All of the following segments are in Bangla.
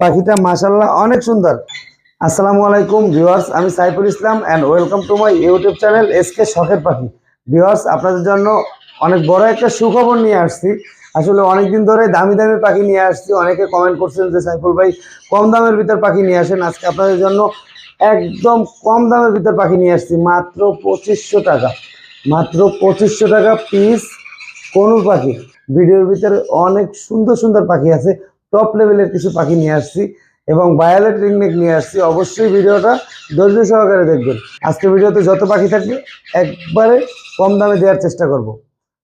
পাখিটা মাসাল্লাহ অনেক সুন্দর। আসসালামু আলাইকুম ভিউয়ার্স, আমি Saiful Islam and welcome to my YouTube channel SK শখের পাখি ভিউয়ার্স, আপনাদের জন্য অনেক বড় একটা সুখবর নিয়ে আসছি। আসলে অনেকদিন ধরে দামি দামি পাখি নিয়ে আসছি। অনেকে কমেন্ট করছেন যে, সাইফুল ভাই, কম দামের ভিতর পাখি নিয়ে আসেন। আজকে আপনাদের জন্য একদম কম দামের ভিতর পাখি নিয়ে আসছি। মাত্র পঁচিশশো টাকা। মাত্র পঁচিশশো টাকা পিস কোনুর পাখি। ভিডিওর ভিতরে অনেক সুন্দর সুন্দর পাখি আছে। টপ লেভেলের কিছু পাখি নিয়ে আসছি এবং ভায়োলেট রিংনেক নিয়ে আসছি। অবশ্যই ভিডিওটা ধৈর্য সহকারে দেখবেন। আজকে ভিডিওতে যত পাখি থাকবে, একবারে কম দামে দেওয়ার চেষ্টা করব।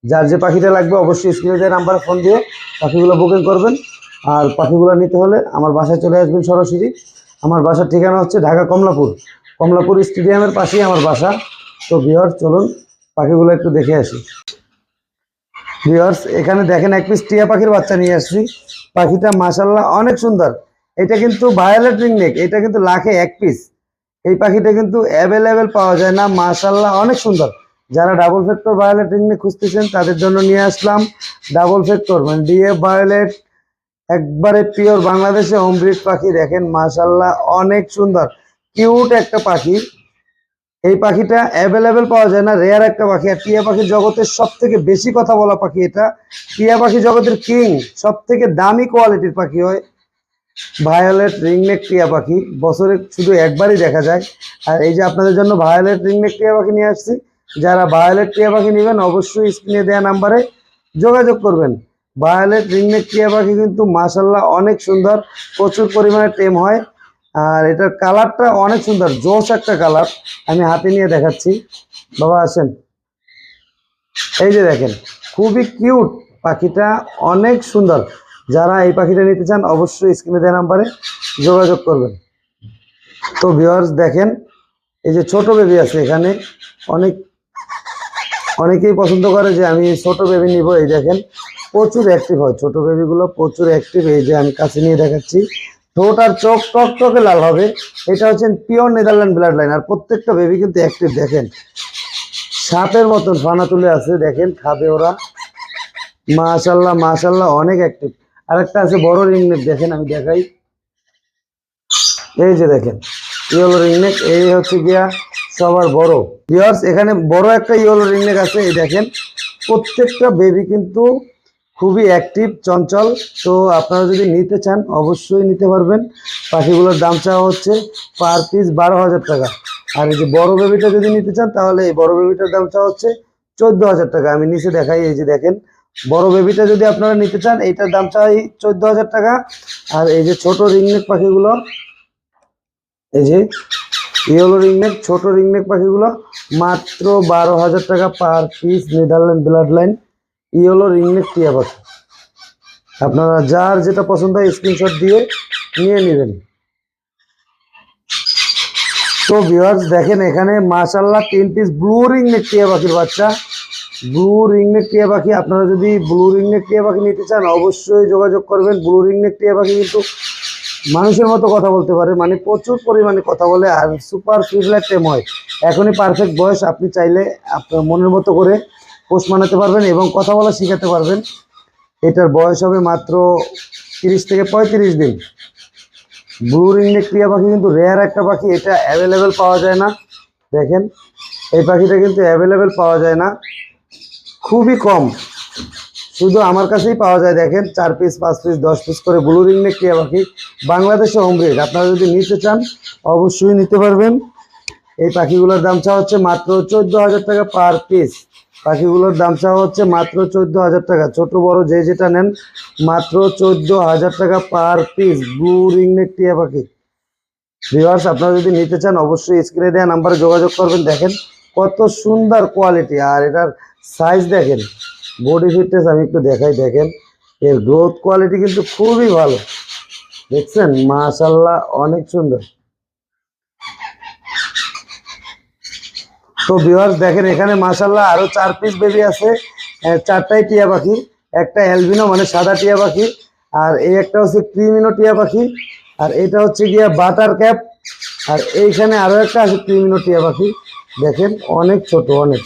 যার যে পাখিটা লাগবে, অবশ্যই স্ক্রিনে দেওয়ার নাম্বারে ফোন দিয়ে পাখিগুলো বুকিং করবেন। আর পাখিগুলো নিতে হলে আমার বাসায় চলে আসবেন সরাসরি। আমার বাসার ঠিকানা হচ্ছে ঢাকা কমলাপুর। কমলাপুর স্টেডিয়ামের পাশেই আমার বাসা। তো বিহার চলুন পাখিগুলো একটু দেখে আসি। ভিউয়ার্স এখানে দেখেন এক পিস টিয়া পাখির বাচ্চা নিয়ে আসছি। পাখিটা মাসাল্লাহ অনেক সুন্দর। এটা কিন্তু ভায়োলেট রিংনেক এটা কিন্তু লাখে এক পিস এই পাখিটা কিন্তু অ্যাভেলেবেল পাওয়া যায় না মাসাল্লাহ অনেক সুন্দর। যারা ডাবল ফ্যাক্টর ভায়োলেট রিংনেক খুঁজতেছেন, তাদের জন্য নিয়ে আসলাম ডাবল ফ্যাক্টর মানে ডিএফ ভায়োলেট একবারে পিওর বাংলাদেশে হোমব্রিড পাখি দেখেন মাসাল্লাহ অনেক সুন্দর। কিউট একটা পাখি। এই পাখিটা অ্যাভেলেবেল পাওয়া যায় না রেয়ার একটা পাখি। আর টিয়া পাখির জগতের সব থেকে বেশি কথা বলা পাখি এটা। টিয়া পাখি জগতের কিং সব থেকে দামি কোয়ালিটির পাখি হয়। ভায়োলেট রিংনেক টিয়া পাখি, বছরে শুধু একবারই দেখা যায়। আর এই যে আপনাদের জন্য ভায়োলেট রিংনেক টিয়া পাখি নিয়ে আসছি, যারা ভায়োলেট টিয়া পাখি নেবেন, অবশ্যই স্ক্রিনে দেওয়া নাম্বারে যোগাযোগ করবেন। ভায়োলেট রিংনেক টিয়া পাখি কিন্তু মাসাল্লাহ অনেক সুন্দর, প্রচুর পরিমাণে টেম হয়। আর এটার কালারটা অনেক সুন্দর, জোশ একটা কালার। আমি হাতে নিয়ে দেখাচ্ছি। বাবা, আসেন। এই যে দেখেন, খুবই কিউট পাখিটা, অনেক সুন্দর। যারা এই পাখিটা নিতে চান, অবশ্যই স্ক্রিনে দেওয়া নাম্বারে যোগাযোগ করবেন। তো ভিউয়ার্স দেখেন, এই যে ছোট বেবি আছে এখানে। অনেক, অনেকেই পছন্দ করে যে আমি ছোট বেবি নিব। এই দেখেন, প্রচুর অ্যাক্টিভ হয়। ছোট বেবিগুলো প্রচুর অ্যাক্টিভ এই যে আমি কাছে নিয়ে দেখাচ্ছি। ঠোঁট আর চোখ টক টকে লাল হবে। এটা হচ্ছে পিওর নেদারল্যান্ড ব্লাড লাইন আর প্রত্যেকটা বেবি কিন্তু অ্যাক্টিভ দেখেন। সাপের মতন ফানা তুলে আছে, দেখেন, খাবে ওরা। মাশাল্লাহ মাশাল্লাহ, অনেক অ্যাক্টিভ আর একটা আছে বড় রিংনেক দেখেন, আমি দেখাই। এই যে দেখেন ইয়েলো রিংনেক এই হচ্ছে গিয়া সবার বড়। ইয়ার্স এখানে বড় একটা ইয়েলো রিংনেক আছে, এই দেখেন। প্রত্যেকটা বেবি কিন্তু খুবই অ্যাক্টিভ চঞ্চল। তো আপনারা যদি নিতে চান, অবশ্যই নিতে পারবেন। পাখিগুলোর দাম চাওয়া হচ্ছে পার পিস বারো হাজার টাকা। আর এই যে বড় বেবিটা যদি নিতে চান, তাহলে এই বড় বেবিটার দাম চাওয়া হচ্ছে চোদ্দ হাজার টাকা। আমি নিচে দেখাই, এই যে দেখেন। বড় বেবিটা যদি আপনারা নিতে চান, এইটার দাম চাই চোদ্দ হাজার টাকা। আর এই যে ছোট রিংনেক পাখিগুলো, এই যে ইয়েলো রিংনেক ছোট রিংনেক পাখিগুলো, মাত্র বারো হাজার টাকা per piece Netherland blood line yellow ringneck টিয়া পাখি আপনারা যার যেটা পছন্দ হয় স্ক্রিনশট দিয়ে নিয়ে নেবেন। তো ভিউয়ার্স দেখেন এখানে মাশাল্লাহ তিন পিস ব্লু রিংনেক টিয়া পাখির বাচ্চা। ব্লু রিংনেক টিয়া পাখি, আপনারা যদি ব্লু রিংনেক টিয়া পাখি নিতে চান, অবশ্যই যোগাযোগ করবেন। ব্লু রিংনেক টিয়া পাখি কিন্তু মানুষের মতো কথা বলতে পারে মানে প্রচুর পরিমাণে কথা বলে আর সুপার ফিডলাইট টেম হয় এখনই পারফেক্ট বয়স, আপনি চাইলে আপনার মনের মতো করে পোষ মানাতে পারবেন এবং কথা বলা শিখাতে পারবেন। এটার বয়স হবে মাত্র তিরিশ থেকে পঁয়ত্রিশ দিন। ব্লু রিংনেক টিয়া পাখি কিন্তু রেয়ার একটা পাখি, এটা অ্যাভেলেবেল পাওয়া যায় না। দেখেন, এই পাখিটা কিন্তু অ্যাভেলেবেল পাওয়া যায় না। খুবই কম। শুধু আমার কাছেই পাওয়া যায়, দেখেন, চার পিস পাঁচ পিস দশ পিস করে ব্লু রিংনেক টিয়া পাখি। বাংলাদেশে হোম ব্রিড আপনারা যদি নিতে চান, অবশ্যই নিতে পারবেন। এই পাখিগুলোর দাম চাওয়া হচ্ছে মাত্র চোদ্দ হাজার টাকা পার পিস পাখিগুলোর দাম চাওয়া হচ্ছে মাত্র চোদ্দ হাজার টাকা। ছোট, বড় যে যেটা নেন, মাত্র চোদ্দ হাজার টাকা পার পিস। ব্লু রিংনেক টিয়া পাখি। ভিউয়ার্স, আপনারা যদি নিতে চান, অবশ্যই স্ক্রিনে দেওয়া নাম্বারে যোগাযোগ করবেন। দেখেন কত সুন্দর কোয়ালিটি। আর এটার সাইজ দেখেন বডি ফিটনেস আমি একটু দেখাই। দেখেন, এর গ্রোথ কোয়ালিটি কিন্তু খুবই ভালো। দেখছেন? মাশাল্লাহ অনেক সুন্দর। তো ভিউয়ার্স দেখেন, এখানে মাশাল্লাহ আরও চার পিস বেবি আছে। চারটাই টিয়া পাখি। একটা অ্যালবিনো মানে সাদা টিয়া পাখি। আর এই একটা হচ্ছে ক্রিমিনো টিয়া পাখি। আর এটা হচ্ছে গিয়া বাটার ক্যাপ আর এইখানে আরও একটা আছে ক্রিমিনো টিয়া পাখি। দেখেন, অনেক ছোট, অনেক।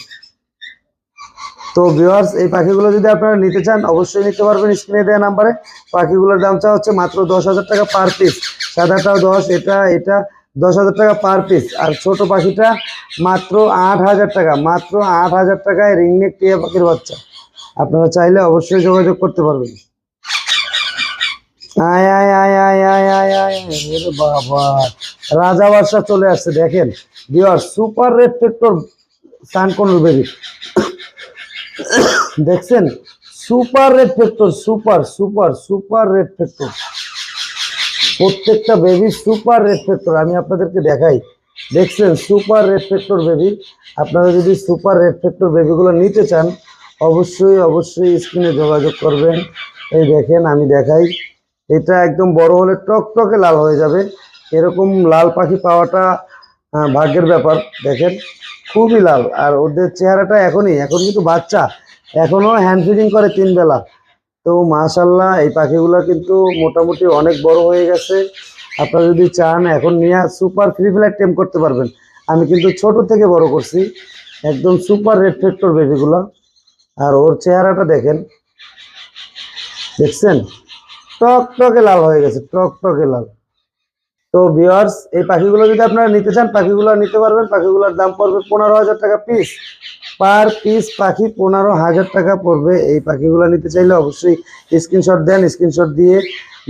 তো ভিউয়ার্স এই পাখিগুলো যদি আপনারা নিতে চান, অবশ্যই নিতে পারবেন স্ক্রিনে দেওয়া নাম্বারে। পাখিগুলোর দামটা হচ্ছে মাত্র দশ হাজার টাকা পার পিস সাদাটাও দশ, এটা এটা দশ হাজার টাকা পার পিস আর ছোট পাখিটা মাত্র আট হাজার টাকা, মাত্র আট হাজার টাকায় রিংনেক টিয়া পাখির বাচ্চা। আপনারা চাইলে অবশ্যই যোগাযোগ করতে পারবেন। আয় আয় আয় আয় আয় আয় আয় বাবা। রাজা চলে আসছে, দেখেন। বিয়ার সুপার রেফ্লেক্টর সানকনুর বেবি দেখছেন? Super reflector super super super reflector প্রত্যেকটা বেবি সুপার রেফ্লেক্টর আমি আপনাদেরকে দেখাই। দেখছেন সুপার রেফ্লেক্টর বেবি আপনারা যদি সুপার রেফ্লেক্টর বেবিগুলো নিতে চান, অবশ্যই অবশ্যই স্ক্রিনে যোগাযোগ করবেন। এই দেখেন, আমি দেখাই। এটা একদম বড় হলে টকটকে লাল হয়ে যাবে। এরকম লাল পাখি পাওয়াটা ভাগ্যের ব্যাপার। দেখেন, খুবই লাল। আর ওদের চেহারাটা এখনই, এখন কিন্তু বাচ্চা। এখনও হ্যান্ড ফিডিং করে তিন বেলা। তো মাশাল্লাহ এই পাখিগুলো কিন্তু মোটামুটি অনেক বড় হয়ে গেছে। আপনারা যদি চান এখন নিয়ে সুপার ফ্রি ফ্লাইট টেম করতে পারবেন। আমি কিন্তু ছোট থেকে বড় করছি, একদম সুপার রেড ফ্যাক্টর বেবিগুলো। আর ওর চেহারাটা দেখেন, দেখছেন? টক টকে লাল হয়ে গেছে, টক টকে লাল। তো ভিওয়ার্স এই পাখিগুলো যদি আপনারা নিতে চান, পাখিগুলো নিতে পারবেন। পাখিগুলোর দাম পড়বে পনেরো হাজার টাকা পিস পার পিস পাখি পনেরো হাজার টাকা পড়বে। এই পাখিগুলো নিতে চাইলে অবশ্যই স্ক্রিনশট দেন স্ক্রিনশট দিয়ে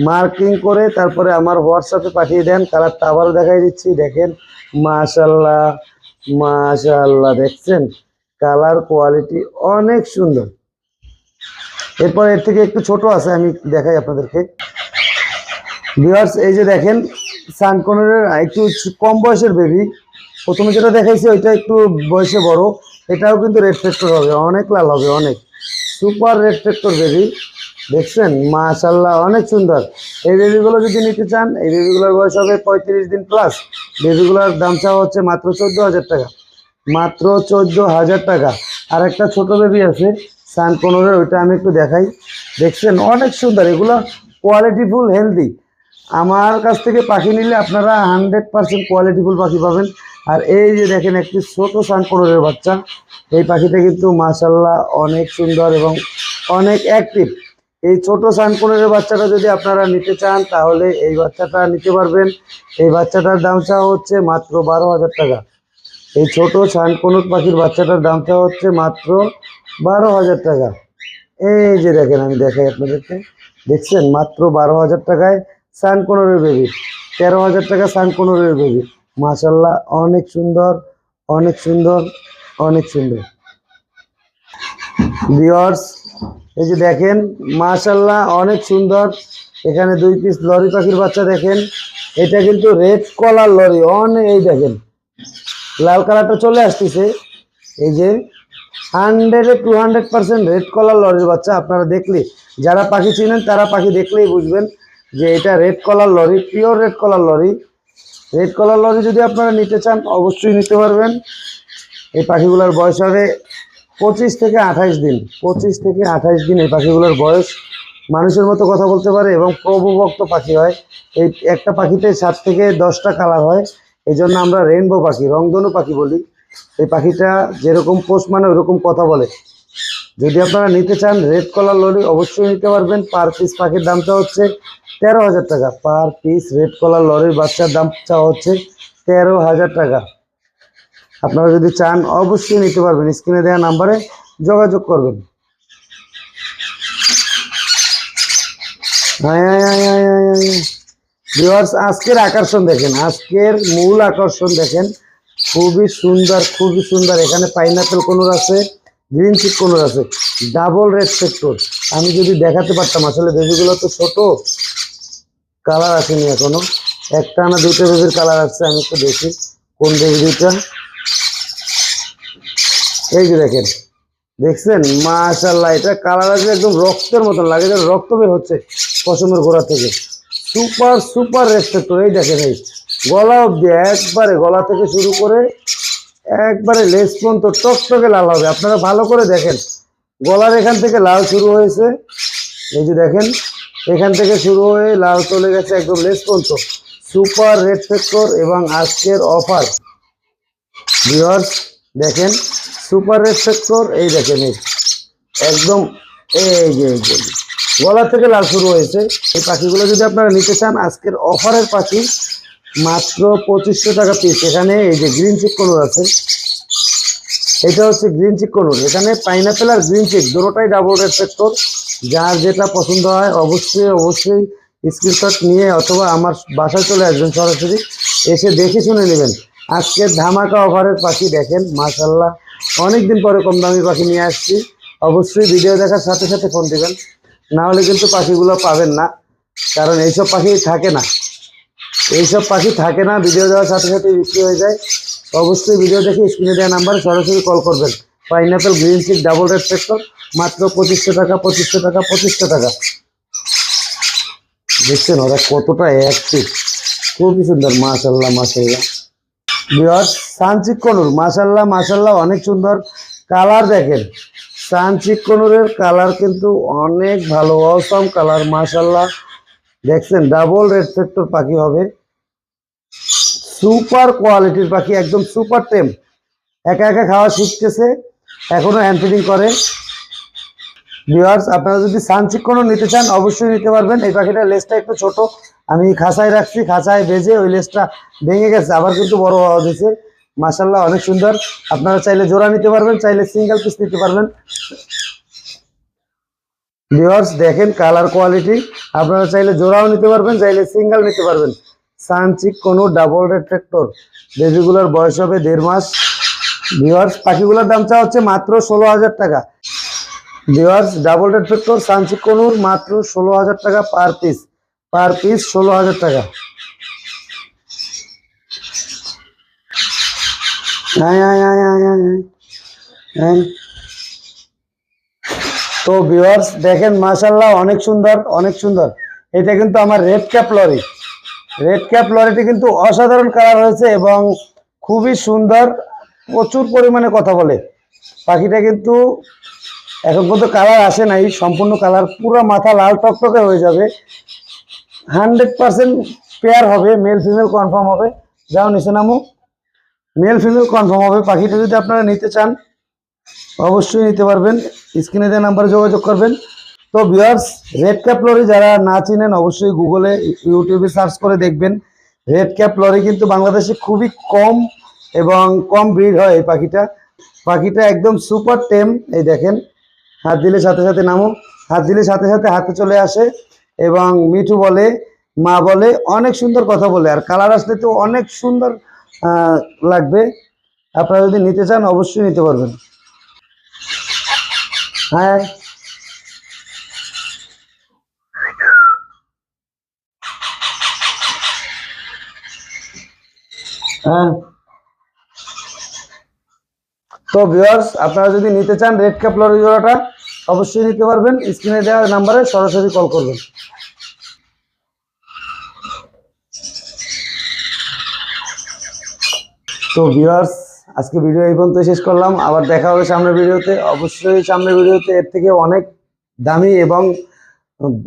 মার্কিং করে তারপরে আমার হোয়াটসঅ্যাপে পাঠিয়ে দেন কালারটা আবারও দেখাই দিচ্ছি। দেখেন মাশাল্লাহ মাশাল্লাহ দেখছেন? কালার কোয়ালিটি অনেক সুন্দর। এরপর এর থেকে একটু ছোট আছে, আমি দেখাই আপনাদেরকে। ভিউয়ার্স, এই যে দেখেন সানকনের একটু কম বয়সের বেবি। প্রথমে যেটা দেখাইছি, ওইটা একটু বয়সে বড়। এটাও কিন্তু রেড ফ্যাক্টর হবে, অনেক লাল হবে, অনেক। Super red factor baby. দেখছেন? মাশাল্লাহ অনেক সুন্দর। এই বেবিগুলো যদি নিতে চান, এই বেবিগুলোর বয়স হবে পঁয়ত্রিশ দিন প্লাস বেবিগুলোর দাম চাওয়া হচ্ছে মাত্র চোদ্দ হাজার টাকা। মাত্র চোদ্দ হাজার টাকা। আর একটা ছোট বেবি আছে, সান পনেরো, ওইটা আমি একটু দেখাই। দেখছেন? অনেক সুন্দর। এগুলো কোয়ালিটিফুল হেলদি আমার কাছ থেকে পাখি নিলে আপনারা হান্ড্রেড পার্সেন্ট কোয়ালিটিফুল পাখি পাবেন। আর এই যে দেখেন, একটি ছোট সান পনেরোর বাচ্চা। এই পাখিটা কিন্তু মাসাল্লাহ অনেক সুন্দর এবং অনেক অ্যাক্টিভ এই ছোট সানকুনের বাচ্চাটা যদি আপনারা নিতে চান, তাহলে এই বাচ্চাটা নিতে পারবেন। এই বাচ্চাটার দাম চাওয়া হচ্ছে মাত্র বারো হাজার টাকা। এই ছোট সানকুনুক পাখির বাচ্চাটার দাম চাওয়া হচ্ছে মাত্র বারো হাজার টাকা। এই যে দেখেন, আমি দেখাই আপনাদেরকে। দেখছেন? মাত্র বারো হাজার টাকায় সানকোনরের বেবি তেরো হাজার টাকা সানকোনরের বেবি মাশাল্লাহ, অনেক সুন্দর অনেক সুন্দর অনেক সুন্দর। ভিওর্স এই যে দেখেন মাশাল্লাহ অনেক সুন্দর। এখানে দুই পিস লরি পাখির বাচ্চা দেখেন। এটা কিন্তু রেড কলার লরি, অনেক, এই দেখেন। লাল কালারটা চলে আসতেছে। এই যে হান্ড্রেডে to hundred percent red collar লরির বাচ্চা আপনারা দেখলে, যারা পাখি চিনেন তারা পাখি দেখলেই বুঝবেন যে এটা red collar lory pure red collar lory. Red collar lory যদি আপনারা নিতে চান, অবশ্যই নিতে পারবেন। এই পাখিগুলোর বয়স হবে পঁচিশ থেকে আঠাইশ দিন, পঁচিশ থেকে আঠাইশ দিন এই পাখিগুলোর বয়স। মানুষের মতো কথা বলতে পারে এবং প্রভুভক্ত পাখি হয়। এই একটা পাখিতে সাত থেকে দশটা কালার হয়। এই জন্য আমরা রেনবো পাখি, রংধনু পাখি বলি। এই পাখিটা যেরকম পোষ মানে ওরকম কথা বলে। যদি আপনারা নিতে চান রেড কলার লরি, অবশ্যই নিতে পারবেন। পার পিস পাখির দামটা হচ্ছে তেরো হাজার টাকা। পার পিস রেড কলার লরির বাচ্চার দাম চাওয়া হচ্ছে তেরো হাজার টাকা। আপনারা যদি চান, অবশ্যই নিতে পারবেন। স্ক্রিনে দেওয়া নাম্বারে যোগাযোগ করবেন। আজকের আকর্ষণ দেখেন। আজকের মূল আকর্ষণ দেখেন। খুবই সুন্দর খুবই সুন্দর। এখানে পাইনাপেল কোনোর আছে গ্রিন চিক কোনোর আছে। ডাবল রেড সেক্টর আমি যদি দেখাতে পারতাম, আসলে বেবিগুলো তো ছোট। কালার আসেনি এখনও। একটা না দুটো বেবির কালার আসছে, আমি একটু দেখি। কোন বেবি দুইটা? এই যে দেখেন, দেখছেন? মাশাল্লাহ এটা কালার আছে একদম রক্তের মতন লাগে রক্ত বের হচ্ছে পশমের গোড়া থেকে। সুপার সুপার রেসপেক্ট এই দেখেন এই। গলা অব্দি একবারে গলা থেকে শুরু করে একবারে লেস পর্যন্ত টকটকে লাল হবে। আপনারা ভালো করে দেখেন। গলার এখান থেকে লাল শুরু হয়েছে। এই যে দেখেন, এখান থেকে শুরু হয়ে লাল চলে গেছে একদম লেস পর্যন্ত। সুপার রেড ফেক্টর এবং আজকের অফার ভিওর্স দেখেন সুপার রেড সেক্টর এই দেখেন একদম এই যে গলা থেকে লাল শুরু হয়েছে। এই পাখিগুলো যদি আপনারা নিতে চান, আজকের অফারের পাখি মাত্র পঁচিশশো টাকা পিস এখানে এই যে গ্রিন চিক কলর আছে। এটা হচ্ছে গ্রিন চিক কলর এখানে পাইনাপেল আর গ্রিন চিক দুটোটাই ডাবল রেড ফ্যাক্টর যার যেটা পছন্দ হয়, অবশ্যই অবশ্যই স্ক্রিনশট নিয়ে অথবা আমার বাসায় চলে আসবেন সরাসরি। এসে দেখে শুনে নেবেন। আজকের ধামাকা অফারের পাখি দেখেন মাশাল্লাহ অনেকদিন পরে কম দামি পাখি নিয়ে আসছি। অবশ্যই ভিডিও দেখার সাথে সাথে ফোন দিবেন। না হলে কিন্তু পাখিগুলো পাবেন না। কারণ এইসব পাখি থাকে না। এইসব পাখি থাকে না ভিডিও দেওয়ার সাথে সাথে বিক্রি হয়ে যায়। অবশ্যই ভিডিও দেখে স্ক্রিনে দেওয়া নাম্বারে সরাসরি কল করবেন। Pineapple green cheek double red factor মাত্র পঁচিশশো টাকা পঁচিশশো টাকা পঁচিশশো টাকা। দেখছেন ওরা কতটা অ্যাক্টিভ খুবই সুন্দর মাশাল্লাহ মাশাল্লাহ বিহার সানচিক কনুর মাশাল্লাহ মাশাল্লাহ অনেক সুন্দর কালার দেখেন। সানচিক কনুরের কালার কিন্তু অনেক ভালো অসম কালার মাশাল্লাহ দেখছেন ডাবল রেড ফ্যাক্টর পাখি হবে। সুপার কোয়ালিটির পাখি, একদম সুপার টেম। একা একা খাওয়া শিখতেছে, এখনও হ্যান্ড ফিডিং করে। ভিউয়ার্স আপনারা যদি সানচিক কোনো নিতে চান, অবশ্যই নিতে পারবেন। এই পাখিটার লেসটা একটু ছোট। আমি খাঁচায় রাখছি, খাঁচায় বেজে ওই লেজটা ভেঙে গেছে, আবার কিন্তু বড় হওয়া হয়েছে। মাসাল্লাহ অনেক সুন্দর। আপনারা চাইলে জোড়া নিতে পারবেন, চাইলে সিঙ্গেল পিস নিতে পারবেন। ভিউয়ার্স দেখেন কালার কোয়ালিটি আপনারা চাইলে জোড়াও নিতে পারবেন, চাইলে সিঙ্গেল নিতে পারবেন। সানচিক কোনো ডাবল রেড ট্র্যাক্টর বেবিগুলোর বয়স হবে দেড় মাস। ভিউয়ার্স পাখিগুলোর দাম চা হচ্ছে মাত্র ষোলো হাজার টাকা। Viewers double red factor sun cheek conure মাত্র ষোলো হাজার টাকা পার পিস পার পিস ষোলো হাজার টাকা। তো ভিউয়ার্স দেখেন মাশাল্লাহ অনেক সুন্দর অনেক সুন্দর। এটা কিন্তু আমার red cap lory red cap লরিটি কিন্তু অসাধারণ কালার হয়েছে এবং খুবই সুন্দর, প্রচুর পরিমাণে কথা বলে। পাখিটা কিন্তু এখন পর্যন্ত কালার আসে নাই, সম্পূর্ণ কালার পুরো মাথা লাল টকটকে হয়ে যাবে। হান্ড্রেড পার্সেন্ট পেয়ার হবে মেল ফিমেল কনফার্ম হবে। যাও নিচে নামো। মেল ফিমেল কনফার্ম হবে। পাখিটা যদি আপনারা নিতে চান, অবশ্যই নিতে পারবেন। স্ক্রিনে দেওয়া নাম্বারে যোগাযোগ করবেন। তো ভিউয়ার্স রেড ক্যাপ লরি যারা না চিনেন, অবশ্যই গুগলে ইউটিউবে সার্চ করে দেখবেন। রেড ক্যাপ লরি কিন্তু বাংলাদেশে খুবই কম এবং কম ব্রিড হয় এই পাখিটা। পাখিটা একদম সুপার টেম এই দেখেন। হাত দিলে সাথে সাথে নামো। হাত দিলে সাথে সাথে হাতে চলে আসে। এবং মিঠু বলে, মা বলে, অনেক সুন্দর কথা বলে। আর কালার আসলে তো অনেক সুন্দর লাগবে। আপনারা যদি নিতে চান, অবশ্যই নিতে পারবেন। হ্যাঁ। হ্যাঁ। তো ভিউয়ার্স আপনারা যদি নিতে চান রেড ক্যাপ লরি জোড়াটা অবশ্যই নিতে পারবেন। স্ক্রিনে দেওয়া নাম্বারে সরাসরি কল করবেন। তো ভিউয়ার্স, আজকে ভিডিও এই পর্যন্ত শেষ করলাম। আবার দেখা হবে সামনের ভিডিওতে। অবশ্যই সামনের ভিডিওতে এর থেকে অনেক দামি এবং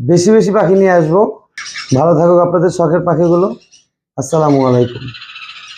বেশি বেশি পাখি নিয়ে আসব। ভালো থাকুক আপনাদের শখের পাখিগুলো। আসসালামু আলাইকুম।